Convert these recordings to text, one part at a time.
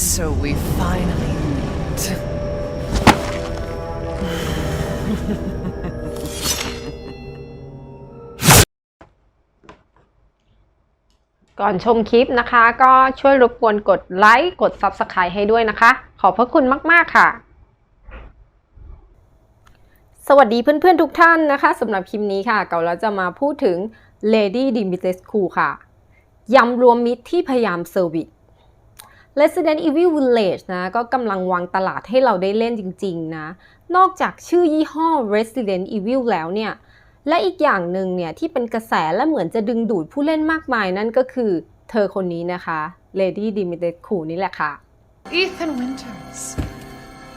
So we finally meet. ก่อนชมคลิปนะคะ ก็ช่วยรบกวนกดไลค์กด Subscribe ให้ด้วยนะคะ ขอบพระคุณมาก ๆ ค่ะ สวัสดีเพื่อน ๆ ทุกท่านนะคะสำหรับคลิปนี้ค่ะ เก่าเราจะมาพูดถึง Lady Dimitrescu ค่ะยำรวมมิตรที่พยายามเซอร์วิส Resident Evil Village นะก็กำลังวางตลาดให้เราได้เล่นจริงๆนะนอกจากชื่อยี่ห้อ Resident Evil แล้วเนี่ยและอีกอย่างหนึ่งเนี่ยที่เป็นกระแสและเหมือนจะดึงดูดผู้เล่นมากมายนั่นก็คือเธอคนนี้นะคะ Lady Dimitrescu นี่แหละค่ะ Ethan Winters,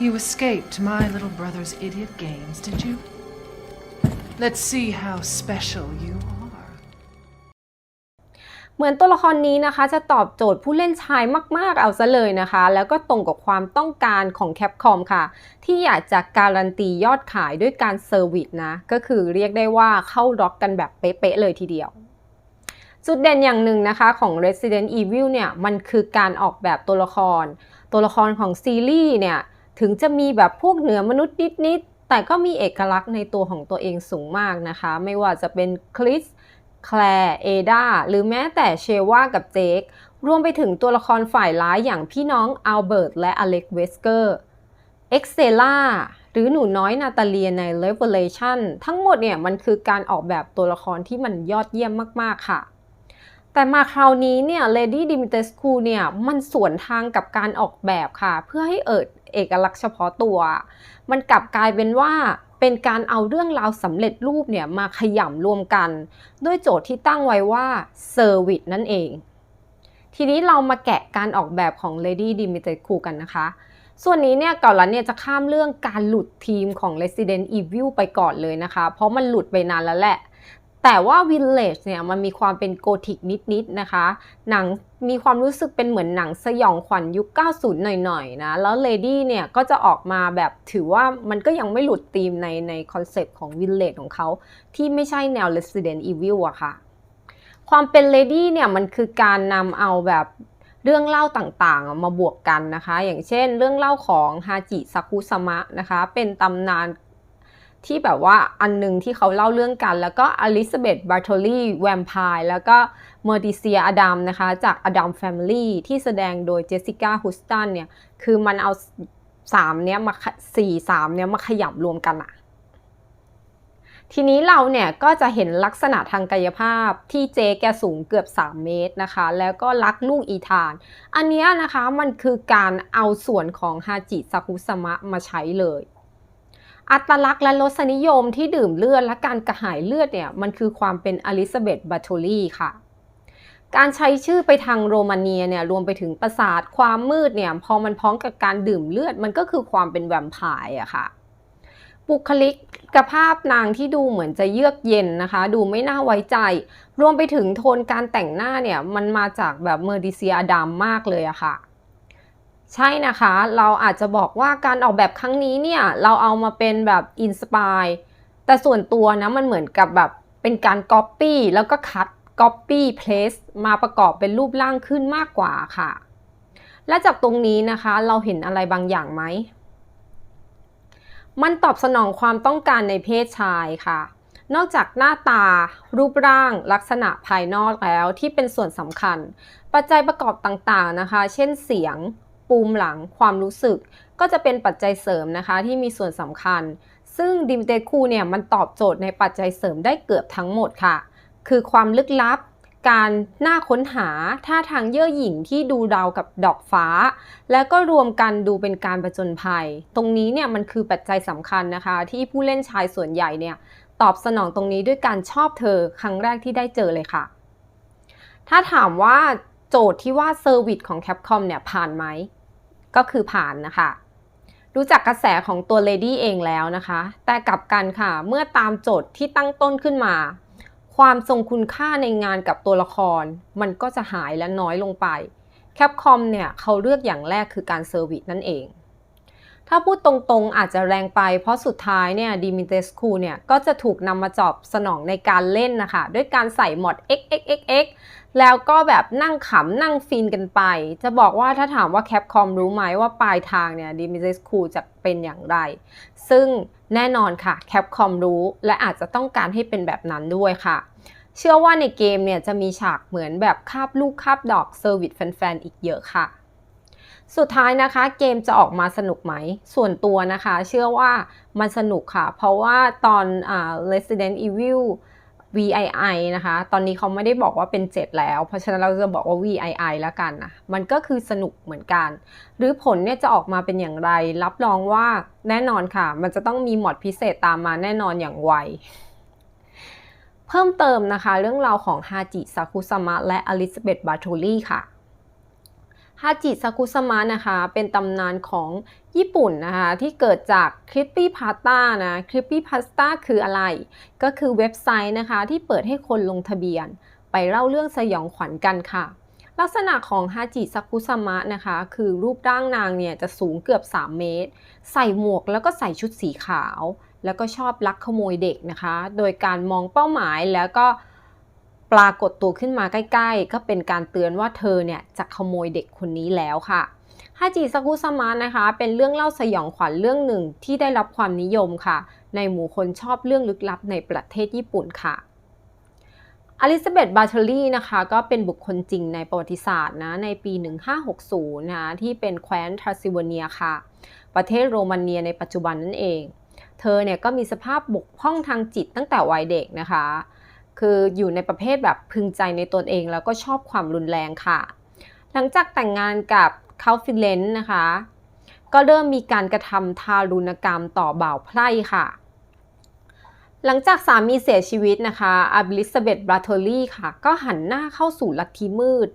you escaped my little brother's idiot games, did you? Let's see how special you are. เหมือนตัวละครนี้นะคะจะตอบโจทย์ผู้เล่นชายมาก ๆ เอาซะเลยนะคะ แล้วก็ตรงกับความต้องการของ Capcom ค่ะ ที่อยากจะการันตียอดขายด้วยการเซอร์วิสนะ ก็คือเรียกได้ว่าเข้าร็อกกันแบบเป๊ะ ๆ เลยทีเดียว จุดเด่นอย่างหนึ่งนะคะของ Resident Evil เนี่ย มันคือการออกแบบตัวละคร ตัวละครของซีรีส์เนี่ย ถึงจะมีแบบพวกเหนือมนุษย์นิด ๆ แต่ก็มีเอกลักษณ์ในตัวของตัวเองสูงมากนะคะ ไม่ว่าจะเป็นคริส แคลร์เอดาหรือแม้แต่เชว่ากับเจครวมไปถึงตัวละครฝ่ายร้ายอย่างพี่น้องอัลเบิร์ตและอเล็กเวสเกอร์เอ็กเซล่าหรือหนูน้อยนาตาเลียใน Revelation ทั้งหมดเนี่ยมันคือการออกแบบตัวละครที่มันยอดเยี่ยมมากๆค่ะ แต่มาคราวนี้เนี่ย Lady Dimitrescu เนี่ยมันสวนทางกับการออกแบบค่ะ เพื่อให้เอิดเอกลักษณ์เฉพาะตัว มันกลับกลายเป็นว่า เป็นการเอาเรื่องราวสำเร็จรูปเนี่ยมาขยำรวมกัน ด้วยโจทย์ที่ตั้งไว้ว่าเซอร์วิสนั่นเอง ทีนี้เรามาแกะการออกแบบของ Lady Dimitrescu กันนะคะ ส่วนนี้เนี่ยก่อนละเนี่ยจะข้ามเรื่องการหลุดทีมของ Resident Evil ไปก่อนเลยนะคะ เพราะมันหลุดไปนานแล้วแหละ แต่ว่า Village เนี่ยมันมีความเป็นโกธิกนิดๆนะคะ หนังมีความรู้สึกเป็นเหมือนหนังสยองขวัญยุค 90 หน่อยๆนะ แล้ว Lady เนี่ยก็จะออกมาแบบถือว่ามันก็ยังไม่หลุดธีมในในคอนเซปต์ของ Village ของเขาที่ไม่ใช่แนว Resident Evil อะค่ะ ความเป็น Lady เนี่ยมันคือการนำเอาแบบเรื่องเล่าต่างๆ มาบวกกันนะคะ อย่างเช่น เรื่องเล่าของฮาจิซากุสมะนะคะ เป็นตำนาน ที่แบบว่าอันหนึงที่เขาเล่าเรื่องกัน แล้วก็อลิซาเบธบาร์โทลีแวมไพร์แล้วก็เมอร์ดิเซียอดัมนะคะ จากอดัมแฟมิลี่ที่แสดงโดยเจสสิก้าฮุสตันเนี่ย คือมันเอาสามเนี้ยมาสี่สามเนี้ยมาขยับรวมกันอะทีนี้เราเนี่ยก็จะเห็นลักษณะทางกายภาพที่เจแกสูงเกือบ 3 เมตรนะคะ แล้วก็รักลูกอีธาน อันเนี้ยนะคะมันคือการเอาส่วนของฮาจิซากุสมะมาใช้เลย อัตลักษณ์และรสนิยมที่ดื่มเลือดและการกระหายเลือดเนี่ยมันคือความเป็นอลิซาเบธบัตโทลีค่ะ การใช้ชื่อไปทางโรมาเนียเนี่ยรวมไปถึงประสาทความมืดเนี่ยพอมันพ้อมกับการดื่มเลือดมันก็คือความเป็นแวมไพร์อะค่ะบุคลิกภาพนางที่ดูเหมือนจะเยือกเย็นนะคะ ดูไม่น่าไว้ใจ รวมไปถึงโทนการแต่งหน้าเนี่ยมันมาจากแบบเมอร์ดิเซียดามมากเลยอะค่ะ ใช่นะคะ เราอาจจะบอกว่าการออกแบบครั้งนี้เนี่ย เราเอามาเป็นแบบอินสปายแต่ส่วนตัวนะมันเหมือนกับแบบเป็นการก๊อปปี้แล้วก็คัดก๊อปปี้เพลสมาประกอบเป็นรูปร่างขึ้นมากกว่าค่ะ และจากตรงนี้นะคะเราเห็นอะไรบางอย่างไหม มันตอบสนองความต้องการในเพศชายค่ะ นอกจากหน้าตา รูปร่าง ลักษณะภายนอกแล้วที่เป็นส่วนสำคัญ ปัจจัยประกอบต่างๆนะคะ เช่นเสียงูมหลังความรู้สึก ก็จะเป็นปัจจัยเสริมนะคะที่มีส่วนสำคัญ ซึ่งดิมเตคูเนี่ยมันตอบโจทย์ในปัจจัยเสริมได้เกือบทั้งหมดค่ะ คือความลึกลับ การน่าค้นหาท่าทางเย่อหยิ่งที่ดูราวกับดอกฟ้า แล้วก็รวมกันดูเป็นการประจนภัย ตรงนี้เนี่ยมันคือปัจจัยสำคัญนะคะ ที่ผู้เล่นชายส่วนใหญ่เนี่ยตอบสนองตรงนี้ด้วยการชอบเธอครั้งแรกที่ได้เจอเลยค่ะ ถ้าถามว่าโจทย์ที่ว่าเซอร์วิสของ Capcom เนี่ยผ่านไหม ก็คือผ่านนะคะ รู้จักกระแสของตัว Lady เองแล้วนะคะ แต่กลับกันค่ะ เมื่อตามโจทย์ที่ตั้งต้นขึ้นมา ความทรงคุณค่าในงานกับตัวละคร มันก็จะหายและน้อยลงไปแคปคอมเนี่ยเขาเลือกอย่างแรกคือการเซอร์วิสนั่นเอง ถ้าพูดตรงๆอาจจะแรงไป เพราะสุดท้ายเนี่ยดิมิเตสคูเนี่ยก็จะถูกนำมาจอบสนองในการเล่นนะคะ ด้วยการใส่มอด xxxx แล้วก็แบบนั่งขำนั่งฟินกันไป จะบอกว่าถ้าถามว่าแคปคอมรู้ไหมว่าปลายทางเนี่ยดีมิเซสคูจะเป็นอย่างไร ซึ่งแน่นอนค่ะแคปคอมรู้และอาจจะต้องการให้เป็นแบบนั้นด้วยค่ะ เชื่อว่าในเกมเนี่ยจะมีฉากเหมือนแบบคาบลูกคาบดอกเซอร์วิสแฟนๆอีกเยอะค่ะ สุดท้ายนะคะเกมจะออกมาสนุกไหม ส่วนตัวนะคะ เชื่อว่ามันสนุกค่ะ เพราะว่าตอนอ Resident Evil VII นะคะ ตอนนี้เขาไม่ได้บอกว่าเป็น 7 แล้ว เพราะฉะนั้นเราจะบอกว่า VII แล้วกันนะ มันก็คือสนุกเหมือนกัน หรือผลเนี่ยจะออกมาเป็นอย่างไร รับรองว่าแน่นอนค่ะ มันจะต้องมีหมดพิเศษตามมาแน่นอนอย่างไว เพิ่มเติมนะคะ เรื่องราวของฮาจิซากุสมะและอลิซาเบธบาโทลี่ค่ะ ฮาจิซากุสมะนะคะ เป็นตำนานของญี่ปุ่นนะคะ ที่เกิดจากคลิปปี้พาสต้านะคลิปปี้พาสต้าคืออะไร ก็คือเว็บไซต์นะคะ ที่เปิดให้คนลงทะเบียน ไปเล่าเรื่องสยองขวัญกันค่ะ ลักษณะของฮาจิซากุสมะนะคะ คือรูปร่างนางเนี่ยจะสูงเกือบ 3 เมตร ใส่หมวกแล้วก็ใส่ชุดสีขาว แล้วก็ชอบลักขโมยเด็กนะคะ โดยการมองเป้าหมายแล้วก็ ปรากฏตัวขึ้นมาใกล้ ๆ ก็เป็นการเตือนว่าเธอเนี่ยจะขโมยเด็กคนนี้แล้วค่ะฮาจิซากุสมะนะคะ เป็นเรื่องเล่าสยองขวัญเรื่องหนึ่งที่ได้รับความนิยมค่ะ ในหมู่คนชอบเรื่องลึกลับในประเทศญี่ปุ่นค่ะอลิซาเบธบาเทอรี่นะคะก็เป็นบุคคลจริงในประวัติศาสตร์นะในปี 1560 นะคะที่เป็นแคว้นทรานซิลเวเนียค่ะ ประเทศโรมาเนียในปัจจุบันนั่นเอง เธอเนี่ยก็มีสภาพบกพร่องทางจิตตั้งแต่วัยเด็กนะคะ คืออยู่ในประเภทแบบพึงใจในตนเอง แล้วก็ชอบความรุนแรงค่ะ หลังจากแต่งงานกับคาฟิเลนนะคะ ก็เริ่มมีการกระทำทารุณกรรมต่อบ่าวไพร่ค่ะ หลังจากสามีเสียชีวิตนะคะอลิซาเบธบราเทอรี่ค่ะ ก็หันหน้าเข้าสู่ลัทธิมืด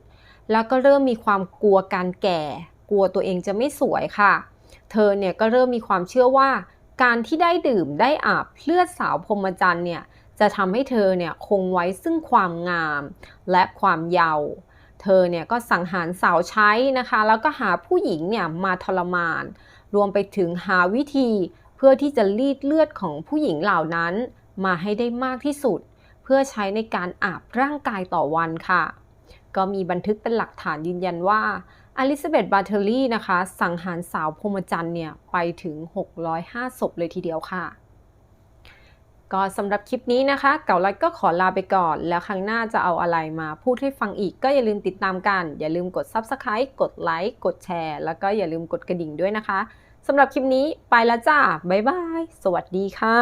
แล้วก็เริ่มมีความกลัวการแก่ กลัวตัวเองจะไม่สวยค่ะ เธอเนี่ยก็เริ่มมีความเชื่อว่า การที่ได้ดื่มได้อาบเลือดสาวพรหมจรรย์เนี่ย จะทำให้เธอเนี่ยคงไว้ซึ่งความงามและความเยาว์เธอเนี่ยก็สังหารสาวใช้นะคะ แล้วก็หาผู้หญิงเนี่ยมาทรมาน รวมไปถึงหาวิธีเพื่อที่จะรีดเลือดของผู้หญิงเหล่านั้น มาให้ได้มากที่สุด เพื่อใช้ในการอาบร่างกายต่อวันค่ะ ก็มีบันทึกเป็นหลักฐานยืนยันว่าอลิซาเบธบาเทอรี่นะคะ สังหารสาวพรหมจรรย์เนี่ยไปถึง 605ศพเลยทีเดียวค่ะ ก็สำหรับคลิปนี้นะคะ เก่าลัดก็ขอลาไปก่อน แล้วครั้งหน้าจะเอาอะไรมาพูดให้ฟังอีกก็อย่าลืมติดตามกัน อย่าลืมกด Subscribe กดไลค์กดแชร์ แล้วก็อย่าลืมกดกระดิ่งด้วยนะคะสำหรับคลิปนี้ไปแล้วจ้าบ๊ายบาย สวัสดีค่ะ